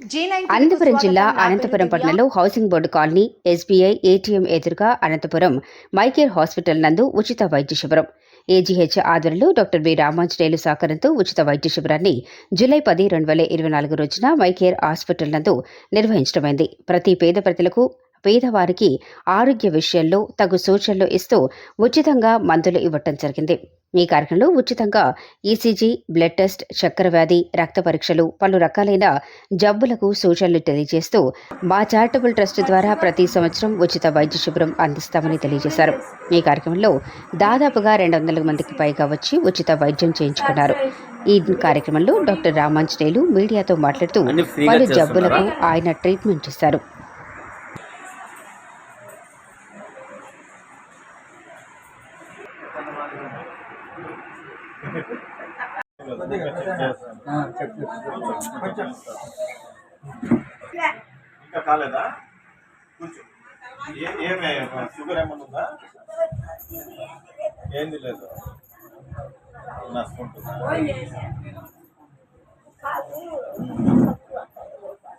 అనంతపురం జిల్లా అనంతపురం పట్టణంలో housing board colony SBI ATM ఎదురుగా అనంతపురం మైకేర్ హాస్పిటల్ నందు ఉచిత వైద్య శిబిరం. ఏజీహెచ్ ఆధ్వర్యంలో డాక్టర్ బి రామాంజనేయులు సహకారంతో ఉచిత వైద్య శిబిరాన్ని జూలై పది రెండు వేల ఇరవై నాలుగు రోజున మైకేర్ హాస్పిటల్ నందు నిర్వహించడమైంది. ప్రతి పేద ప్రజలకు పేదవారికి ఆరోగ్య విషయంలో తగు సూచనలు ఇస్తూ ఉచితంగా మందులు ఇవ్వటం జరిగింది. ఈ కార్యక్రమంలో ఉచితంగా ఈసీజీ బ్లడ్ టెస్ట్ చక్కెర వ్యాధి రక్త పరీక్షలు పలు రకాలైన జబ్బులకు సూచనలు తెలియజేస్తూ మా చారిటబుల్ ట్రస్ట్ ద్వారా ప్రతి సంవత్సరం ఉచిత వైద్య శిబిరం అందిస్తామని తెలియజేశారు. ఈ కార్యక్రమంలో దాదాపుగా రెండు వందల మందికి పైగా వచ్చి ఉచిత వైద్యం చేయించుకున్నారు. ఈ కార్యక్రమంలో డాక్టర్ రామాంజనేయులు మీడియాతో మాట్లాడుతూ పలు? జబ్బులకు ఆయన ట్రీట్మెంట్ ఇస్తారు ఇంకా కాలేదా? కూర్చో. ఏ- ఏమే షుగర్ ఏమన్నా ఉందా? ఏంది లేదు. నష్టంటుందా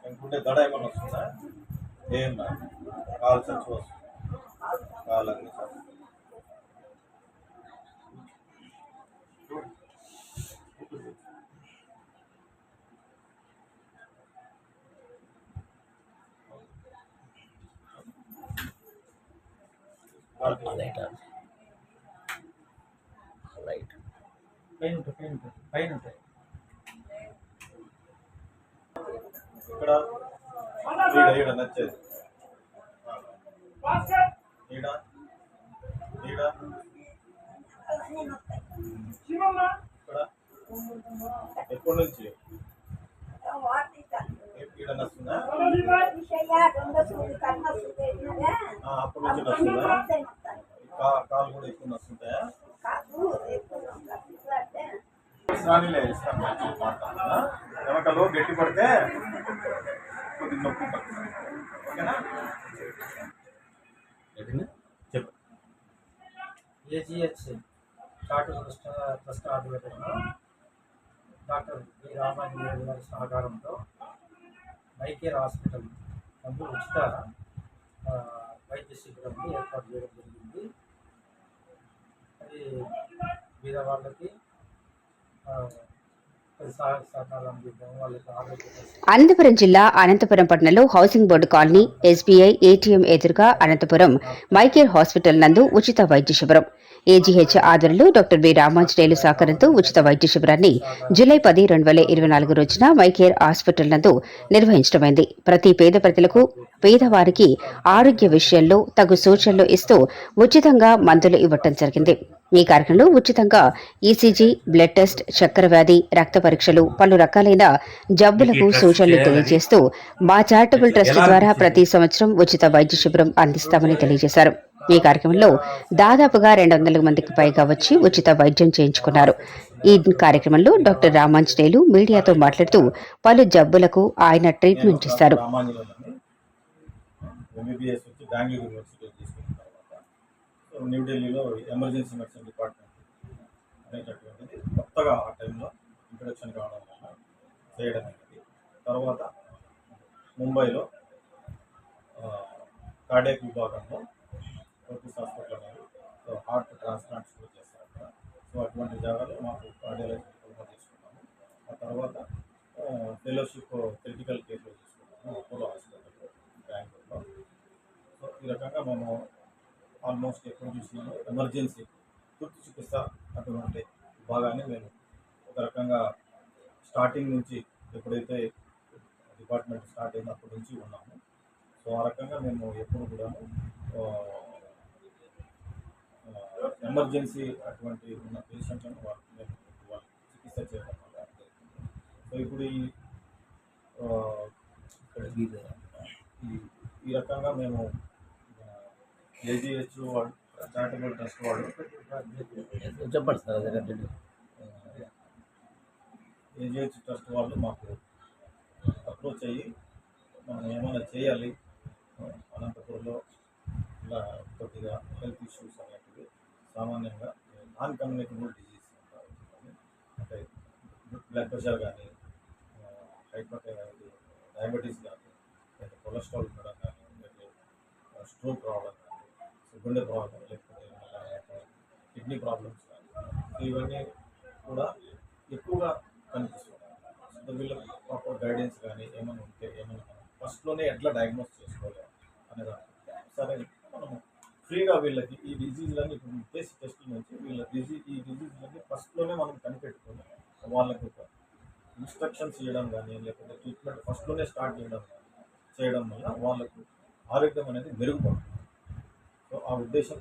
ఇంకుంటే దడ ఏమన్నా వస్తుందా? ఏం రా చూస్తుంది చచ్చి లైట్. ఇక్కడ ఈడ ఈడ నచ్చేది. ఈడ ఈడ ఇక్కడ ఎప్పటి నుంచి? ఈడ నచ్చుందా అప్పటి నుంచి కాలు కూడా ఎక్కువ నచ్చుంటాయా స్నానిలే ఇస్తాను వెనకలో గట్టి పడితే కొద్దిగా నొప్పి పడుతుంది ఓకేనా? ఎదినా? చెప్పు. ఏజీహెచ్ చార్టర్ ట్రస్ట్ ట్రస్ట్ ఆధ్వర్యంలో డాక్టర్ బి రామాంజనేయులు గారి సహకారంతో మైకేర్ హాస్పిటల్ నందు ఉచిత ఆ, వైద్య శిబిరం ఏర్పాటు చేయడం జరిగింది. అది బీద వాళ్ళకి అనంతపురం జిల్లా అనంతపురం పట్టణంలో housing board colony SBI ATM ఎదురుగా అనంతపురం మైకేర్ హాస్పిటల్ నందు ఉచిత వైద్య శిబిరం. ఏజీహెచ్ ఆధ్వర్యంలో డాక్టర్ బి రామాంజనేయులు సహకారంతో ఉచిత వైద్య శిబిరాన్ని జూలై పది రెండు వేల ఇరవై నాలుగు రోజున మైకేర్ హాస్పిటల్ నందు నిర్వహించడమైంది. ప్రతి పేద ప్రజలకు పేదవారికి ఆరోగ్య విషయంలో తగు సూచనలు ఇస్తూ ఉచితంగా మందులు ఇవ్వటం జరిగింది. ఈ కార్యక్రమంలో ఉచితంగా ఈసీజీ బ్లడ్ టెస్ట్ చక్కెర వ్యాధి రక్త పరీక్షలు పలు రకాలైన జబ్బులకు సూచనలు తెలియజేస్తూ మా చారిటబుల్ ట్రస్ట్ ద్వారా ప్రతి సంవత్సరం ఉచిత వైద్య శిబిరం అందిస్తామని తెలియజేశారు. ఈ కార్యక్రమంలో దాదాపుగా రెండు వందల మందికి పైగా వచ్చి ఉచిత వైద్యం చేయించుకున్నారు. ఈ కార్యక్రమంలో డాక్టర్ రామాంజనేయులు మీడియాతో మాట్లాడుతూ పలు జబ్బులకు ఆయన ట్రీట్మెంట్ ఇస్తారు న్యూఢిల్లీలో ఎమర్జెన్సీ మెడిసిన్ డిపార్ట్మెంట్ అనేటటువంటిది కొత్తగా ఆ టైంలో ఇంట్రొడక్షన్ కావడం వల్ల చేయడం అనేది. తర్వాత ముంబైలో కార్డియాక్ విభాగంలో ఫోర్టిస్ హాస్పిటల్ అనేది సో హార్ట్ ట్రాన్స్ప్లాంట్స్ కూడా చేస్తారు అక్కడ. సో అటువంటి జాగాలో మాకు కార్డియాలజీ డిప్లొమా తీసుకున్నాము. ఆ తర్వాత ఫెలోషిప్ క్రిటికల్ కేర్లో తీసుకున్నాము అపోలో హాస్పిటల్ బెంగళూరులో. సో ఈ రకంగా మేము ఆల్మోస్ట్ ఎప్పుడు చూసినాము ఎమర్జెన్సీ తుర్తి చికిత్స అటువంటి భాగాన్ని మేము ఒక రకంగా స్టార్టింగ్ నుంచి ఎప్పుడైతే డిపార్ట్మెంట్ స్టార్ట్ అయినప్పటి నుంచి ఉన్నాము. సో ఆ రకంగా మేము ఎప్పుడు కూడా ఎమర్జెన్సీ అటువంటి ఉన్న పేషెంట్లను వాళ్ళకి మేము చికిత్స చేయడం వల్ల సో ఇప్పుడు ఈ ఇక్కడ ఈ ఈ రకంగా మేము ఏజీహెచ్ వాళ్ళు చారిటబుల్ ట్రస్ట్ వాళ్ళు చెప్పండి సార్ అదే కంటిన్యూ ఏజీహెచ్ ట్రస్ట్ వాళ్ళు మాకు అప్రోచ్ అయ్యి మనం ఏమైనా చేయాలి అనంతపురంలో ఇలా కొద్దిగా హెల్త్ ఇష్యూస్ అనేటివి సామాన్యంగా నాన్ కమ్యూనికబుల్ డిజీజ్ అంటే బ్లడ్ ప్రెషర్ కానీ హైపర్ డయాబెటీస్ కానీ లేదా కొలెస్ట్రాల్ ఉండడం కానీ లేదా స్ట్రోక్ రావడం గుండె ప్రాబ్లం లేకపోతే కిడ్నీ ప్రాబ్లమ్స్ కానీ ఇవన్నీ కూడా ఎక్కువగా కనిపిస్తుంది సో వీళ్ళకి ప్రాపర్ గైడెన్స్ కానీ ఏమైనా ఉంటే ఏమైనా ఫస్ట్లోనే ఎట్లా డయాగ్నోస్ చేసుకోవాలి అనే సరే మనము ఫ్రీగా వీళ్ళకి ఈ డిజీజ్లన్నీ ఇప్పుడు చేసి టెస్టుల నుంచి వీళ్ళ డిజీజ్ ఈ డిజీజ్లన్నీ ఫస్ట్లోనే మనం కనిపెట్టుకుని వాళ్ళకి ఒక ఇన్స్ట్రక్షన్స్ ఇవ్వడం కానీ లేకపోతే ట్రీట్మెంట్ ఫస్ట్లోనే స్టార్ట్ చేయడం చేయడం వల్ల వాళ్ళకు ఆరోగ్యం అనేది మెరుగుపడుతుంది. సో ఆ ఉద్దేశం